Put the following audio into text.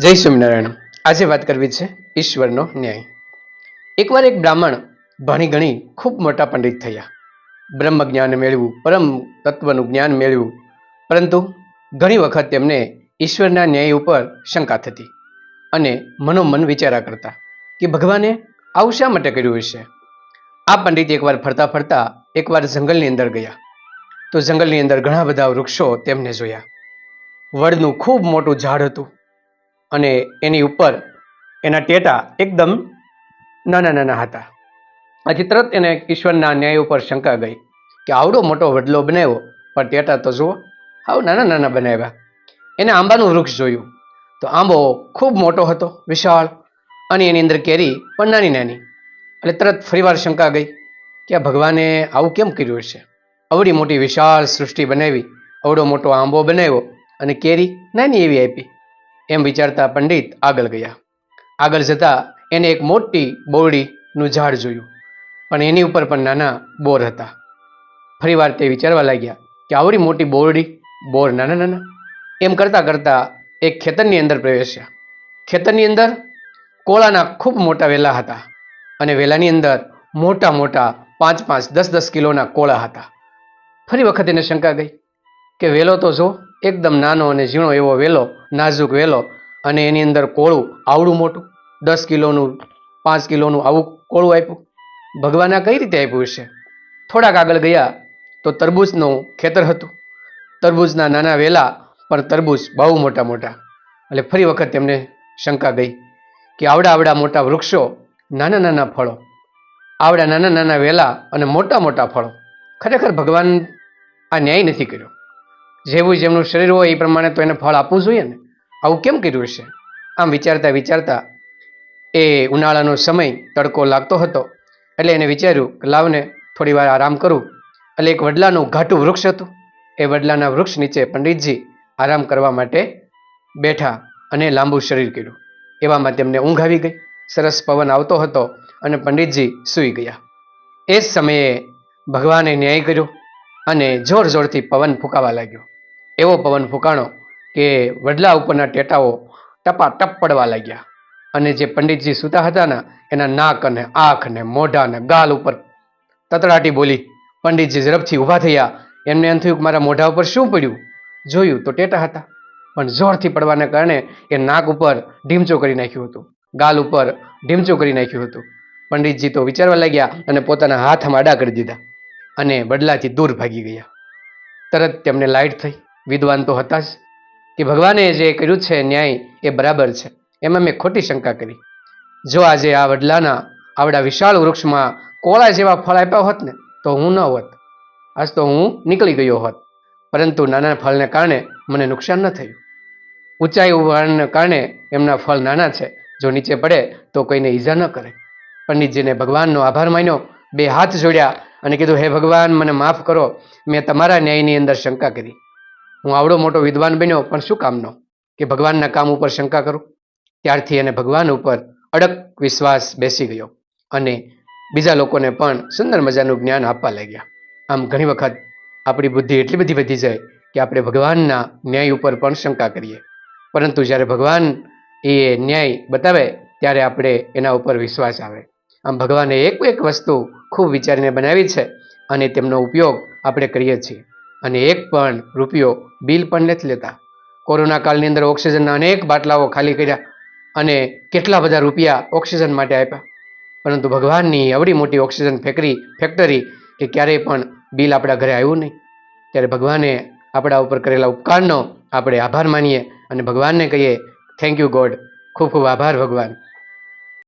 જય સ્વામિનારાયણ. આજે વાત કરવી છે ઈશ્વરનો ન્યાય. એકવાર એક બ્રાહ્મણ ભણી ગણી ખૂબ મોટા પંડિત થયા. બ્રહ્મ જ્ઞાન મેળવ્યું, પરમ તત્વનું જ્ઞાન મેળવ્યું. પરંતુ ઘણી વખત તેમને ઈશ્વરના ન્યાય ઉપર શંકા થતી અને મનોમન વિચારા કરતા કે ભગવાને આવું શા માટે કર્યું હશે? આ પંડિત એકવાર ફરતા ફરતા એકવાર જંગલની અંદર ગયા. તો જંગલની અંદર ઘણા બધા વૃક્ષો તેમને જોયા. વડનું ખૂબ મોટું ઝાડ હતું. અને એની ઉપર એના ટેટા એકદમ નાના નાના હતા. આથી તરત એને ઈશ્વરના ન્યાય ઉપર શંકા ગઈ કે આવડો મોટો વડલો બનાવ્યો પણ ટેટા તો જુઓ, આવ નાના નાના બનાવ્યા. એને આંબાનું વૃક્ષ જોયું. તો આંબો ખૂબ મોટો હતો, વિશાળ, અને એની અંદર કેરી, પણ નાની નાની. એટલે તરત ફરીવાર શંકા ગઈ કે ભગવાને આવું કેમ કર્યું હશે? અવડી મોટી વિશાળ સૃષ્ટિ બનાવી અવડો મોટો આંબો બનાવ્યો અને કેરી નાની એવી આપી. એમ વિચારતા પંડિત આગળ ગયા. આગળ જતા એને એક મોટી બોરડીનું ઝાડ જોયું. પણ એની ઉપર પણ નાના બોર હતા. ફરીવાર તે વિચારવા લાગ્યા કે આવડી મોટી બોરડી, બોર નાના નાના. એમ કરતાં કરતાં એક ખેતરની અંદર પ્રવેશ્યા. ખેતરની અંદર કોળાના ખૂબ મોટા વેલા હતા અને વેલાની અંદર મોટા મોટા પાંચ પાંચ દસ દસ કિલોના કોળા હતા. ફરી વખત એને શંકા ગઈ કે વેલો તો જો એકદમ નાનો અને ઝીણો એવો વેલો, નાજુક વેલો અને એની અંદર કોળું, આવડું મોટું, દસ કિલોનું, પાંચ કિલોનું આવું કોળું આપ્યું. ભગવાને કઈ રીતે આપ્યું હશે? થોડાક આગળ ગયા તો તરબૂચનું ખેતર હતું. તરબૂચના નાના વેલા, પણ તરબૂચ બહુ મોટા મોટા. એટલે ફરી વખત તેમને શંકા ગઈ કે આવડા આવડા મોટા વૃક્ષો, નાના નાના ફળો, આવડા નાના નાના વેલા અને મોટા મોટા ફળો. ખરેખર ભગવાન આ ન્યાય નથી કર્યો. જેવું જેમનું શરીર હોય એ પ્રમાણે તો એને ફળ આપવું જોઈએ ને. આવું કેમ કર્યું હશે? આમ વિચારતા વિચારતા એ ઉનાળાનો સમય તડકો લાગતો હતો. એટલે એને વિચાર્યું કે લાવને થોડી વાર આરામ કરું. એટલે એક વડલાનું ઘાટું વૃક્ષ હતું. એ વડલાના વૃક્ષ નીચે પંડિતજી આરામ કરવા માટે બેઠા અને લાંબુ શરીર કર્યું. એવામાં તેમને ઊંઘ આવી ગઈ. સરસ પવન આવતો હતો અને પંડિતજી સૂઈ ગયા. એ જ સમયે ભગવાને ન્યાય કર્યો અને જોર જોરથી પવન ફૂંકાવા લાગ્યો. એવો પવન ફૂંકાણો કે વડલા ઉપરના ટેટાઓ ટપા ટપ પડવા લાગ્યા અને જે પંડિતજી સૂતા હતા ને એના નાક અને આંખ ને મોઢા ને ગાલ ઉપર તતડાટી બોલી, પંડિતજી ઝડપથી ઊભા થયા. એમને એમ થયું કે મારા મોઢા ઉપર શું પડ્યું? જોયું તો ટેટા હતા, પણ જોરથી પડવાને કારણે એ નાક ઉપર ઢીમચો કરી નાખ્યું હતું, ગાલ ઉપર ઢીમચો કરી નાખ્યું હતું. પંડિતજી તો વિચારવા લાગ્યા અને પોતાના હાથ આડા કરી દીધા અને બદલાથી દૂર ભાગી ગયા. તરત તેમને લાઈટ થઈ. વિદ્વાન તો હતા જ કે ભગવાને જે કર્યું છે ન્યાય એ બરાબર છે. એમાં મેં ખોટી શંકા કરી. જો આજે આ વડલાના આવડા વિશાળ વૃક્ષમાં કોળા જેવા ફળ આપ્યા હોત ને, તો હું ન હોત. આજ તો હું નીકળી ગયો હોત. પરંતુ નાના ફળને કારણે મને નુકસાન ન થયું. ઊંચાઈ હોવાને કારણે એમના ફળ નાના છે. જો નીચે પડે તો કોઈને ઈજા ન કરે. પંડિતજીને ભગવાનનો આભાર માન્યો, બે હાથ જોડ્યા અને કીધું, હે ભગવાન, મને માફ કરો. મેં તમારા ન્યાયની અંદર શંકા કરી. હું આવડો મોટો વિદ્વાન બન્યો, પણ શું કામનો? કે ભગવાનના કામ ઉપર શંકા કરું? ત્યારથી એને ભગવાન ઉપર અડક વિશ્વાસ બેસી ગયો અને બીજા લોકોને પણ સુંદર મજાનું જ્ઞાન આપવા લાગ્યા. આમ ઘણી વખત આપણી બુદ્ધિ એટલી બધી વધી જાય કે આપણે ભગવાનના ન્યાય ઉપર પણ શંકા કરીએ. પરંતુ જ્યારે ભગવાન એ ન્યાય બતાવે, ત્યારે આપણે એના ઉપર વિશ્વાસ આવે. આમ ભગવાને એક એક વસ્તુ ખૂબ વિચારીને બનાવી છે અને તેમનો ઉપયોગ આપણે કરીએ છીએ. અને એક પણ રૂપિયો બિલ પણ નથી લેતા. કોરોના કાળની અંદર ઓક્સિજનના અનેક બાટલાઓ ખાલી કર્યા અને કેટલા બધા રૂપિયા ઓક્સિજન માટે આપ્યા. પરંતુ ભગવાનની આવડી મોટી ઓક્સિજન ફેક્ટરી ફેક્ટરી કે ક્યારેય પણ બિલ આપણા ઘરે આવ્યું નહીં. ત્યારે ભગવાને આપણા ઉપર કરેલા ઉપકારનો આપણે આભાર માનીએ અને ભગવાનને કહીએ થેન્ક યુ ગોડ ખૂબ ખૂબ આભાર ભગવાન.